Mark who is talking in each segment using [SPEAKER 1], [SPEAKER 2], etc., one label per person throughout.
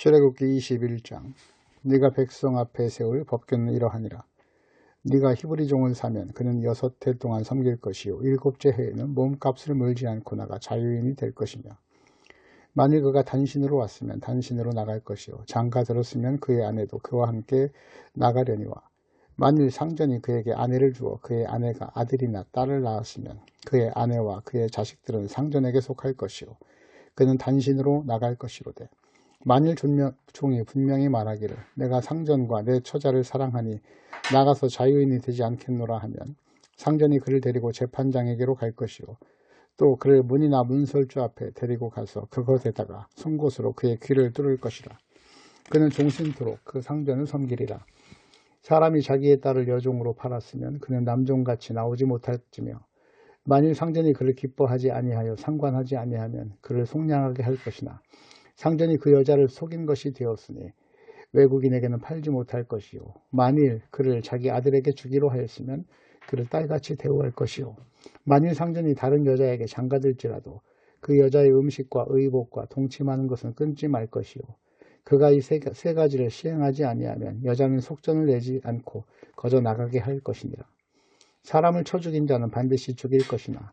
[SPEAKER 1] 출애굽기 21장. 네가 백성 앞에 세울 법궤는 이러하니라. 네가 히브리 종을 사면 그는 여섯 해 동안 섬길 것이요. 일곱째 해에는 몸값을 물지 않고 나가 자유인이 될 것이며. 만일 그가 단신으로 왔으면 단신으로 나갈 것이요. 장가 들었으면 그의 아내도 그와 함께 나가려니와. 만일 상전이 그에게 아내를 주어 그의 아내가 아들이나 딸을 낳았으면 그의 아내와 그의 자식들은 상전에게 속할 것이요. 그는 단신으로 나갈 것이로되 만일 종이 분명히 말하기를 내가 상전과 내 처자를 사랑하니 나가서 자유인이 되지 않겠노라 하면 상전이 그를 데리고 재판장에게로 갈 것이요. 또 그를 문이나 문설주 앞에 데리고 가서 그것에다가 송곳으로 그의 귀를 뚫을 것이라. 그는 종신토록 그 상전을 섬기리라. 사람이 자기의 딸을 여종으로 팔았으면 그는 남종같이 나오지 못할지며 만일 상전이 그를 기뻐하지 아니하여 상관하지 아니하면 그를 속량하게 할 것이나 상전이 그 여자를 속인 것이 되었으니 외국인에게는 팔지 못할 것이요. 만일 그를 자기 아들에게 주기로 하였으면 그를 딸같이 대우할 것이요. 만일 상전이 다른 여자에게 장가들지라도 그 여자의 음식과 의복과 동침하는 것은 끊지 말 것이요. 그가 이 세 가지를 시행하지 아니하면 여자는 속전을 내지 않고 거저 나가게 할 것이니라. 사람을 쳐 죽인 자는 반드시 죽일 것이나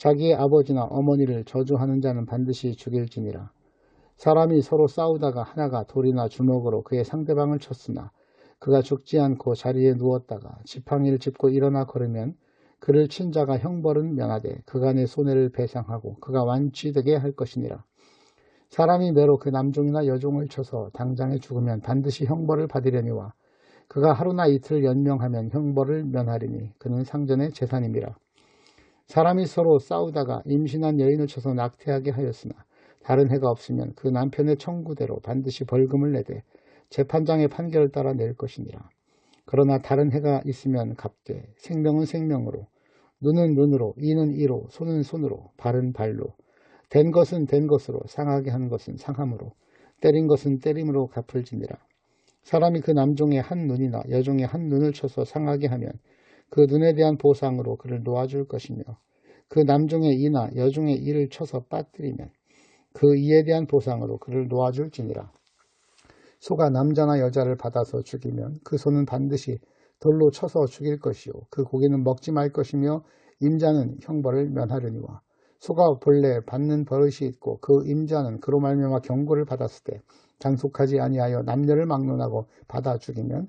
[SPEAKER 1] 자기의 아버지나 어머니를 저주하는 자는 반드시 죽일지니라. 사람이 서로 싸우다가 하나가 돌이나 주먹으로 그의 상대방을 쳤으나 그가 죽지 않고 자리에 누웠다가 지팡이를 짚고 일어나 걸으면 그를 친 자가 형벌은 면하되 그간의 손해를 배상하고 그가 완치되게 할 것이니라. 사람이 매로 그 남종이나 여종을 쳐서 당장에 죽으면 반드시 형벌을 받으려니와 그가 하루나 이틀 연명하면 형벌을 면하리니 그는 상전의 재산임이라. 사람이 서로 싸우다가 임신한 여인을 쳐서 낙태하게 하였으나 다른 해가 없으면 그 남편의 청구대로 반드시 벌금을 내되 재판장의 판결을 따라 낼 것이니라. 그러나 다른 해가 있으면 갚되 생명은 생명으로 눈은 눈으로 이는 이로 손은 손으로 발은 발로 된 것은 된 것으로 상하게 한 것은 상함으로 때린 것은 때림으로 갚을지니라. 사람이 그 남종의 한 눈이나 여종의 한 눈을 쳐서 상하게 하면 그 눈에 대한 보상으로 그를 놓아줄 것이며 그 남종의 이나 여종의 이를 쳐서 빠뜨리면 그 이에 대한 보상으로 그를 놓아줄지니라. 소가 남자나 여자를 받아서 죽이면 그 소는 반드시 돌로 쳐서 죽일 것이요 그 고기는 먹지 말 것이며 임자는 형벌을 면하려니와 소가 본래 받는 버릇이 있고 그 임자는 그로 말미암아 경고를 받았을 때 장속하지 아니하여 남녀를 막론하고 받아 죽이면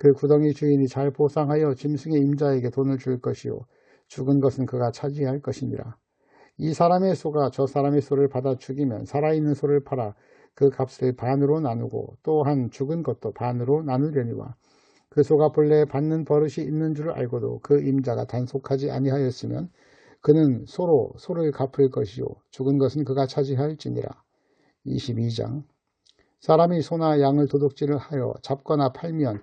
[SPEAKER 1] 그 구덩이 주인이 잘 보상하여 짐승의 임자에게 돈을 줄 것이요. 죽은 것은 그가 차지할 것이니라 이 사람의 소가 저 사람의 소를 받아 죽이면 살아있는 소를 팔아 그 값을 반으로 나누고 또한 죽은 것도 반으로 나누려니와 그 소가 본래 받는 버릇이 있는 줄 알고도 그 임자가 단속하지 아니하였으면 그는 소로 소를 갚을 것이요. 죽은 것은 그가 차지할지니라. 22장. 사람이 소나 양을 도둑질을 하여 잡거나 팔면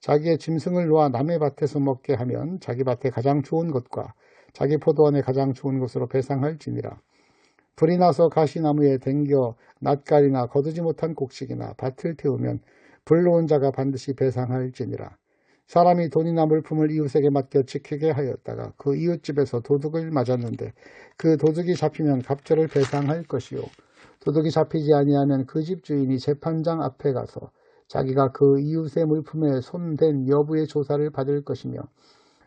[SPEAKER 1] 자기의 짐승을 놓아 남의 밭에서 먹게 하면 자기 밭에 가장 좋은 것과 자기 포도원에 가장 좋은 것으로 배상할지니라. 불이 나서 가시나무에 댕겨 낯가리나 거두지 못한 곡식이나 밭을 태우면 불로온 자가 반드시 배상할지니라. 사람이 돈이나 물품을 이웃에게 맡겨 지키게 하였다가 그 이웃집에서 도둑을 맞았는데 그 도둑이 잡히면 갑절을 배상할 것이요 도둑이 잡히지 아니하면 그 집 주인이 재판장 앞에 가서 자기가 그 이웃의 물품에 손댄 여부의 조사를 받을 것이며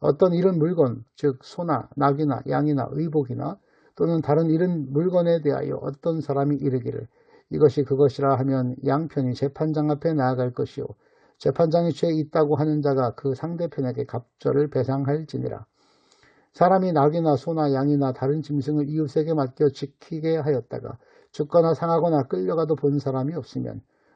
[SPEAKER 1] 어떤 이런 물건 즉 소나 낙이나 양이나 의복이나 또는 다른 이런 물건에 대하여 어떤 사람이 이르기를 이것이 그것이라 하면 양편이 재판장 앞에 나아갈 것이요 재판장이 죄 있다고 하는 자가 그 상대편에게 갑절을 배상할지니라. 사람이 낙이나 소나 양이나 다른 짐승을 이웃에게 맡겨 지키게 하였다가 죽거나 상하거나 끌려가도 본 사람이 없으면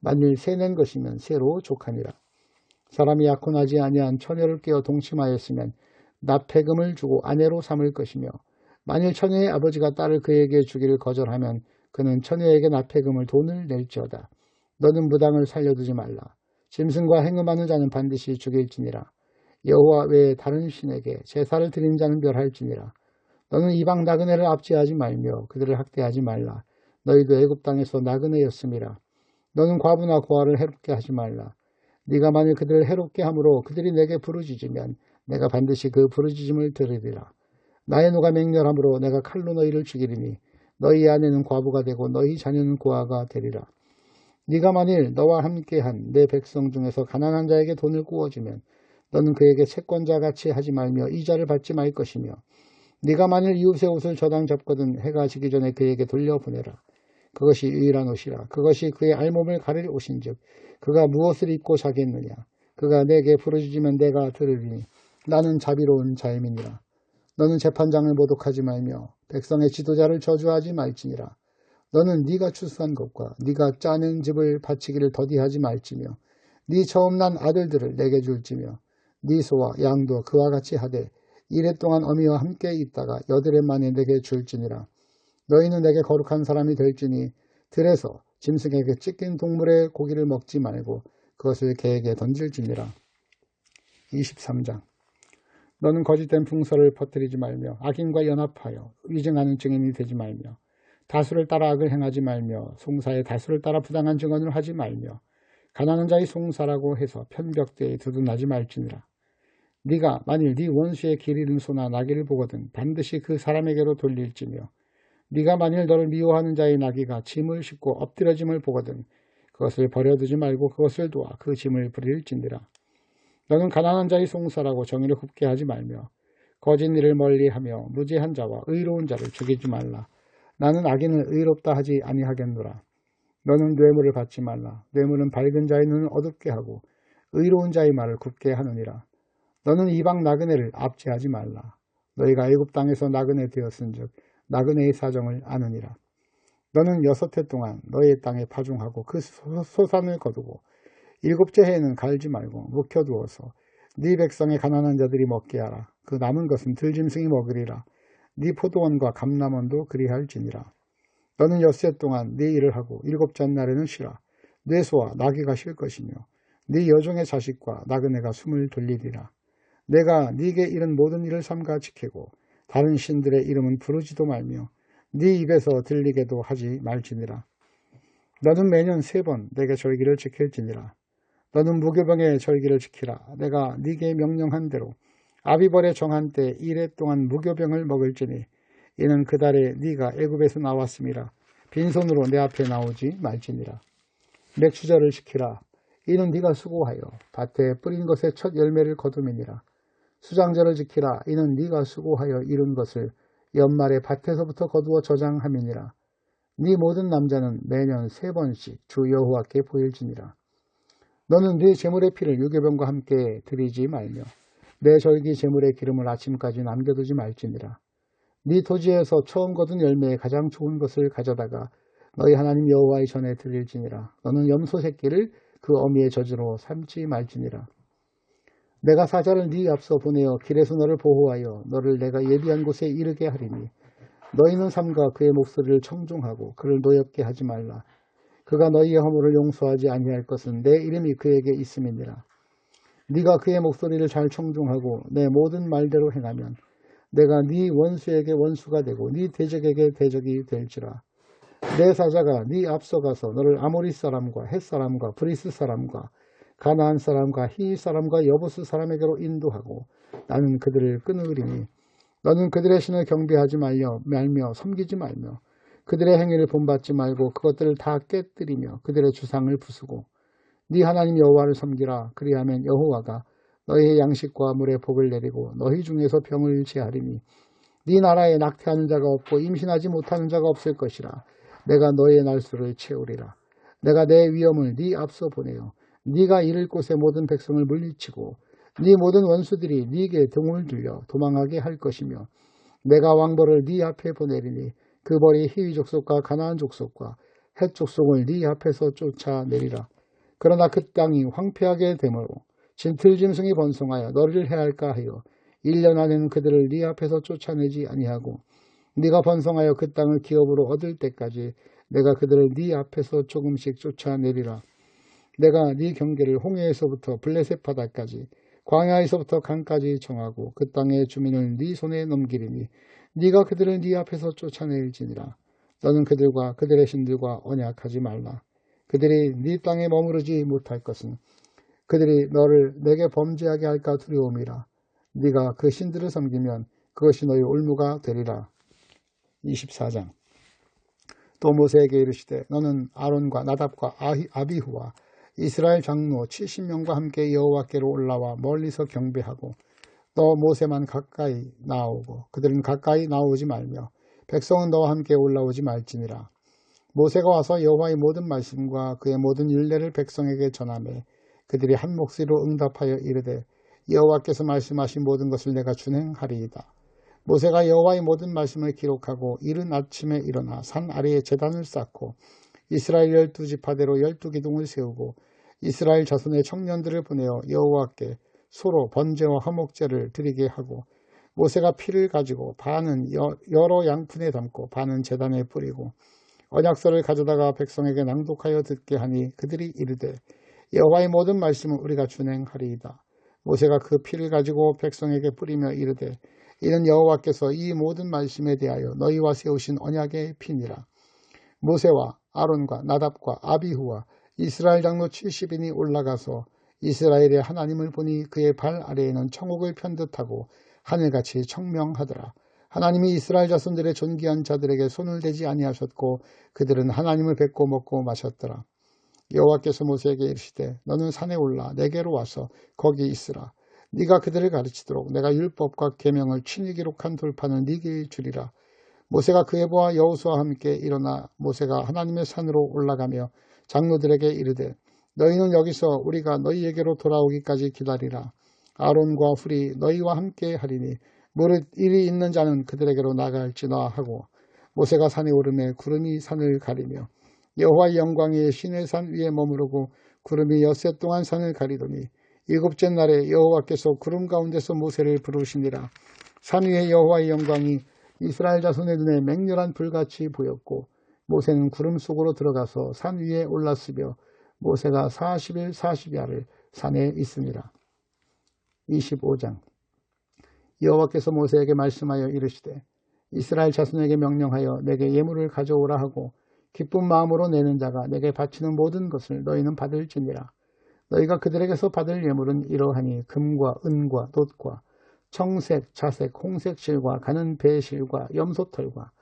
[SPEAKER 1] 만일 새낸 것이면 새로 족하니라. 사람이 약혼하지 아니한 처녀를 깨어 동침하였으면 납폐금을 주고 아내로 삼을 것이며 만일 처녀의 아버지가 딸을 그에게 주기를 거절하면 그는 처녀에게 납폐금을 돈을 낼지어다. 너는 무당을 살려두지 말라. 짐승과 행음하는 자는 반드시 죽일지니라. 여호와 외에 다른 신에게 제사를 드린 자는 멸할지니라. 너는 이방 나그네를 압제하지 말며 그들을 학대하지 말라. 너희도 애굽 땅에서 나그네였음이라. 너는 과부나 고아를 해롭게 하지 말라. 네가 만일 그들을 해롭게 함으로 그들이 내게 부르짖으면 내가 반드시 그 부르짖음을 들으리라. 나의 노가 맹렬함으로 내가 칼로 너희를 죽이리니 너희 아내는 과부가 되고 너희 자녀는 고아가 되리라. 네가 만일 너와 함께한 내 백성 중에서 가난한 자에게 돈을 구워주면 너는 그에게 채권자 같이 하지 말며 이자를 받지 말 것이며 네가 만일 이웃의 옷을 저당 잡거든 해가 지기 전에 그에게 돌려보내라. 그것이 유일한 옷이라. 그것이 그의 알몸을 가릴 옷인즉 그가 무엇을 입고 자겠느냐. 그가 내게 부르짖으면 내가 들으리니 나는 자비로운 자임이니라. 너는 재판장을 모독하지 말며 백성의 지도자를 저주하지 말지니라. 너는 네가 추수한 것과 네가 짜낸 집을 바치기를 더디하지 말지며 네 처음 난 아들들을 내게 줄지며 네 소와 양도 그와 같이 하되 이래 동안 어미와 함께 있다가 여드레 만에 내게 줄지니라 너희는 내게 거룩한 사람이 될지니 들에서 짐승에게 찢긴 동물의 고기를 먹지 말고 그것을 개에게 던질지니라. 23장. 너는 거짓된 풍설을 퍼뜨리지 말며 악인과 연합하여 위증하는 증인이 되지 말며 다수를 따라 악을 행하지 말며 송사의 다수를 따라 부당한 증언을 하지 말며 가난한 자의 송사라고 해서 편벽대에 두둔하지 말지니라. 네가 만일 네 원수의 길 잃은 소나 나귀를 보거든 반드시 그 사람에게로 돌릴지며 네가 만일 너를 미워하는 자의 나귀가 짐을 싣고 엎드려짐을 보거든 그것을 버려두지 말고 그것을 도와 그 짐을 부릴지니라. 너는 가난한 자의 송사라고 정의를 굽게 하지 말며 거짓 일을 멀리하며 무죄한 자와 의로운 자를 죽이지 말라. 나는 악인을 의롭다 하지 아니하겠노라. 너는 뇌물을 받지 말라. 뇌물은 밝은 자의 눈을 어둡게 하고 의로운 자의 말을 굽게 하느니라. 너는 이방 나그네를 압제하지 말라. 너희가 애굽 땅에서 나그네 되었은즉 나그네의 사정을 아느니라. 너는 여섯 해 동안 너의 땅에 파종하고 그 소산을 거두고 일곱째 해에는 갈지 말고 묵혀두어서 네 백성의 가난한 자들이 먹게 하라. 그 남은 것은 들짐승이 먹으리라. 네 포도원과 감남원도 그리할지니라. 너는 엿새 동안 네 일을 하고 일곱째 날에는 쉬라. 네 소와 나귀가 쉴 것이며 네 여종의 자식과 나그네가 숨을 돌리리라. 내가 네게 이런 모든 일을 삼가 지키고 다른 신들의 이름은 부르지도 말며 네 입에서 들리게도 하지 말지니라. 너는 매년 세 번 내게 절기를 지킬지니라. 너는 무교병의 절기를 지키라. 내가 네게 명령한 대로 아비벌의 정한 때 이래 동안 무교병을 먹을지니 이는 그 달에 네가 애굽에서 나왔음이라 빈손으로 내 앞에 나오지 말지니라 맥주절을 시키라 이는 네가 수고하여 밭에 뿌린 것의 첫 열매를 거둠이니라 수장절을 지키라 이는 네가 수고하여 이룬 것을 연말에 밭에서부터 거두어 저장함이니라 네 모든 남자는 매년 세 번씩 주 여호와께 보일지니라 너는 네 재물의 피를 유교병과 함께 드리지 말며 내 절기 제물의 기름을 아침까지 남겨두지 말지니라. 네 토지에서 처음 거둔 열매에 가장 좋은 것을 가져다가 너희 하나님 여호와의 전에 드릴지니라. 너는 염소 새끼를 그 어미의 저주로 삼지 말지니라. 내가 사자를 네 앞서 보내어 길에서 너를 보호하여 너를 내가 예비한 곳에 이르게 하리니 너희는 삼가 그의 목소리를 청중하고 그를 노엽게 하지 말라. 그가 너희의 허물을 용서하지 아니할 것은 내 이름이 그에게 있음이니라. 네가 그의 목소리를 잘 청중하고 내 모든 말대로 행하면 내가 네 원수에게 원수가 되고 네 대적에게 대적이 될지라. 내 사자가 네 앞서 가서 너를 아모리 사람과 헷 사람과 브리스 사람과 가나안 사람과 히 사람과 여부스 사람에게로 인도하고 나는 그들을 끊으리니 너는 그들의 신을 경배하지 말며 말며 섬기지 말며 그들의 행위를 본받지 말고 그것들을 다 깨뜨리며 그들의 주상을 부수고 네 하나님 여호와를 섬기라. 그리하면 여호와가 너희의 양식과 물의 복을 내리고 너희 중에서 병을 제하리니 네 나라에 낙태하는 자가 없고 임신하지 못하는 자가 없을 것이라. 내가 너희의 날수를 채우리라. 내가 내 위엄을 네 앞서 보내어 네가 이를 곳의 모든 백성을 물리치고 네 모든 원수들이 네게 등을 들려 도망하게 할 것이며 내가 왕벌을 네 앞에 보내리니 그 벌이 희위 족속과 가나안 족속과 헷 족속을 네 앞에서 쫓아내리라. 그러나 그 땅이 황폐하게 되므로 진틀 짐승이 번성하여 너를 해할까 하여 1년 안에는 그들을 네 앞에서 쫓아내지 아니하고 네가 번성하여 그 땅을 기업으로 얻을 때까지 내가 그들을 네 앞에서 조금씩 쫓아내리라. 내가 네 경계를 홍해에서부터 블레셋 바다까지 광야에서부터 강까지 정하고 그 땅의 주민을 네 손에 넘기리니 네가 그들을 네 앞에서 쫓아낼지니라. 너는 그들과 그들의 신들과 언약하지 말라. 그들이 네 땅에 머무르지 못할 것은 그들이 너를 내게 범죄하게 할까 두려움이라. 네가 그 신들을 섬기면 그것이 너희 올무가 되리라. 24장. 또 모세에게 이르시되 너는 아론과 나답과 아비후와 이스라엘 장로 70명과 함께 여호와께로 올라와 멀리서 경배하고 너 모세만 가까이 나오고 그들은 가까이 나오지 말며 백성은 너와 함께 올라오지 말지니라. 모세가 와서 여호와의 모든 말씀과 그의 모든 율례를 백성에게 전하매 그들이 한 목소리로 응답하여 이르되 여호와께서 말씀하신 모든 것을 내가 준행하리이다. 모세가 여호와의 모든 말씀을 기록하고 이른 아침에 일어나 산 아래에 재단을 쌓고 이스라엘 열두 지파대로 열두 기둥을 세우고 이스라엘 자손의 청년들을 보내어 여호와께 소로 번제와 화목제를 드리게 하고 모세가 피를 가지고 반은 여러 양푼에 담고 반은 재단에 뿌리고 언약서를 가져다가 백성에게 낭독하여 듣게 하니 그들이 이르되 여호와의 모든 말씀은 우리가 준행하리이다. 모세가 그 피를 가지고 백성에게 뿌리며 이르되 이는 여호와께서 이 모든 말씀에 대하여 너희와 세우신 언약의 피니라. 모세와 아론과 나답과 아비후와 이스라엘 장로 70인이 올라가서 이스라엘의 하나님을 보니 그의 발 아래에는 청옥을 편듯하고 하늘같이 청명하더라. 하나님이 이스라엘 자손들의 존귀한 자들에게 손을 대지 아니하셨고 그들은 하나님을 뵙고 먹고 마셨더라. 여호와께서 모세에게 이르시되 너는 산에 올라 내게로 와서 거기 있으라. 네가 그들을 가르치도록 내가 율법과 계명을 친히 기록한 돌판을 네게 주리라. 모세가 그의 보와 여호수와 함께 일어나 모세가 하나님의 산으로 올라가며 장로들에게 이르되 너희는 여기서 우리가 너희에게로 돌아오기까지 기다리라. 아론과 훌이 너희와 함께 하리니 무릇 일이 있는 자는 그들에게로 나갈지나 하고 모세가 산에 오르매 구름이 산을 가리며 여호와의 영광이 신의 산 위에 머무르고 구름이 엿새 동안 산을 가리더니 일곱째 날에 여호와께서 구름 가운데서 모세를 부르시니라. 산 위에 여호와의 영광이 이스라엘 자손의 눈에 맹렬한 불같이 보였고 모세는 구름 속으로 들어가서 산 위에 올랐으며 모세가 40일 40야를 산에 있습니다. 25장 여호와께서 모세에게 말씀하여 이르시되 이스라엘 자손에게 명령하여 내게 예물을 가져오라 하고 기쁜 마음으로 내는 자가 내게 바치는 모든 것을 너희는 받을지니라. 너희가 그들에게서 받을 예물은 이러하니 금과 은과 놋과 청색, 자색, 홍색 실과 가는 배실과 염소털과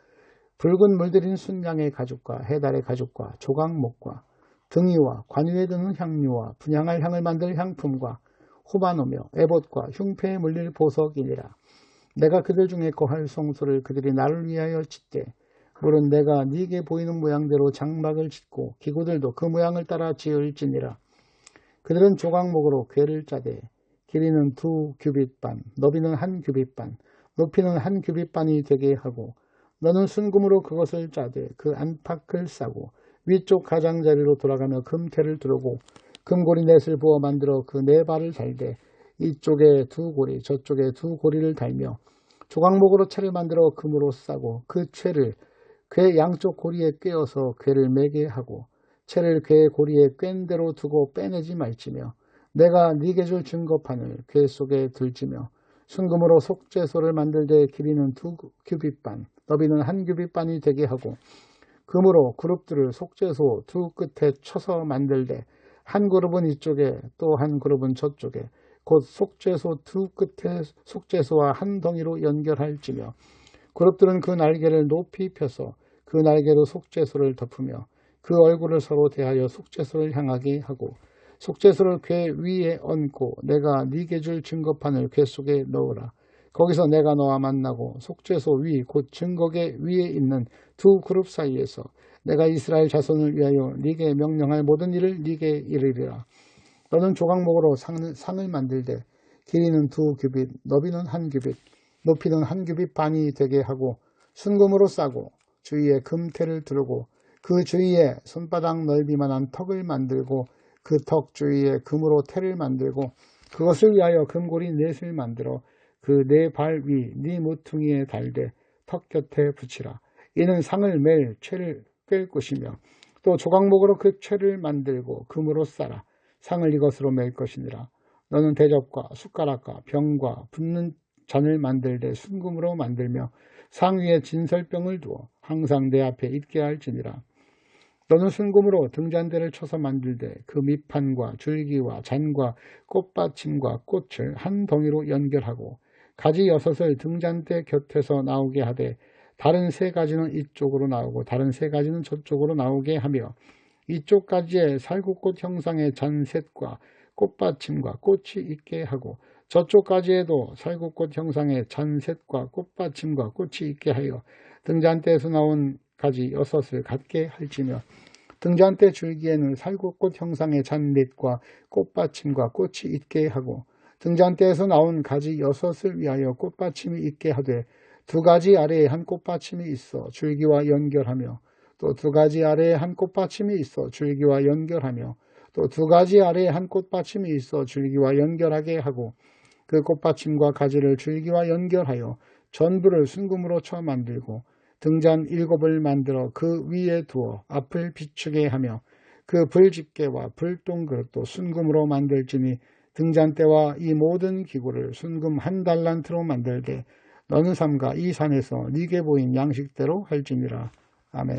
[SPEAKER 1] 붉은 물들인 순양의 가죽과 해달의 가죽과 조각목과 등이와 관유에 드는 향료와 분양할 향을 만들 향품과 호바노며 에봇과 흉패에 물릴 보석이니라. 내가 그들 중에 거할 송수를 그들이 나를 위하여 짓되 물은 내가 네게 보이는 모양대로 장막을 짓고 기구들도 그 모양을 따라 지을지니라. 그들은 조각목으로 괴를 짜되 길이는 두 규빗 반, 너비는 한 규빗 반, 높이는 한 규빗 반이 되게 하고 너는 순금으로 그것을 짜되 그 안팎을 싸고 위쪽 가장자리로 돌아가며 금태를 두르고 금고리 넷을 부어 만들어 그 네 발을 달되 이쪽에 두 고리 저쪽에 두 고리를 달며 조각목으로 채를 만들어 금으로 싸고 그 채를 괴 양쪽 고리에 꿰어서 괴를 매게 하고 채를 괴 고리에 꿰인 대로 두고 빼내지 말지며 내가 네게 줄 증거판을 괴 속에 들지며 순금으로 속죄소를 만들되 길이는 두 규빗 반 너비는 한 규빗 반이 되게 하고 금으로 그룹들을 속죄소 두 끝에 쳐서 만들되 한 그룹은 이쪽에 또 한 그룹은 저쪽에 곧 속죄소 두 끝에 속죄소와 한 덩이로 연결할지며 그룹들은 그 날개를 높이 펴서 그 날개로 속죄소를 덮으며 그 얼굴을 서로 대하여 속죄소를 향하게 하고 속죄소를 괴 위에 얹고 내가 네게 줄 증거판을 괴 속에 넣으라. 거기서 내가 너와 만나고 속죄소 위 곧 증거계 위에 있는 두 그룹 사이에서 내가 이스라엘 자손을 위하여 네게 명령할 모든 일을 네게 이르리라. 너는 조각목으로 상을, 상을 만들되 길이는 두 규빗, 너비는 한 규빗, 높이는 한 규빗 반이 되게 하고 순금으로 싸고 주위에 금태를 두르고 그 주위에 손바닥 넓이만한 턱을 만들고 그턱 주위에 금으로 태를 만들고 그것을 위하여 금고리 넷을 만들어 그 네 발 위 네 모퉁이에 달되 턱 곁에 붙이라. 이는 상을 맬 채를 꿰 것이며 또 조각목으로 그 채를 만들고 금으로 싸라. 상을 이것으로 맬 것이니라. 너는 대접과 숟가락과 병과 붓는 잔을 만들되 순금으로 만들며 상 위에 진설병을 두어 항상 내 앞에 있게 할지니라. 너는 순금으로 등잔대를 쳐서 만들되 그 밑판과 줄기와 잔과 꽃받침과 꽃을 한 덩이로 연결하고 가지 여섯을 등잔대 곁에서 나오게 하되 다른 세 가지는 이쪽으로 나오고 다른 세 가지는 저쪽으로 나오게 하며 이쪽 가지에 살구꽃 형상의 잔셋과 꽃받침과 꽃이 있게 하고 저쪽 가지에도 살구꽃 형상의 잔셋과 꽃받침과 꽃이 있게 하여 등잔대에서 나온 가지 여섯을 갖게 할지며 등잔대 줄기에는 살구꽃 형상의 잔빛과 꽃받침과 꽃이 있게 하고 등잔대에서 나온 가지 여섯을 위하여 꽃받침이 있게 하되 두 가지 아래에 한 꽃받침이 있어 줄기와 연결하며 또 두 가지 아래에 한 꽃받침이 있어 줄기와 연결하며 또 두 가지 아래에 한 꽃받침이 있어 줄기와 연결하게 하고 그 꽃받침과 가지를 줄기와 연결하여 전부를 순금으로 쳐 만들고 등잔 일곱을 만들어 그 위에 두어 앞을 비추게 하며 그 불집게와 불똥그릇도 순금으로 만들지니 등잔대와 이 모든 기구를 순금 한 달란트로 만들되 너는 삼가 이 산에서 네게 보인 양식대로 할지니라. 아멘.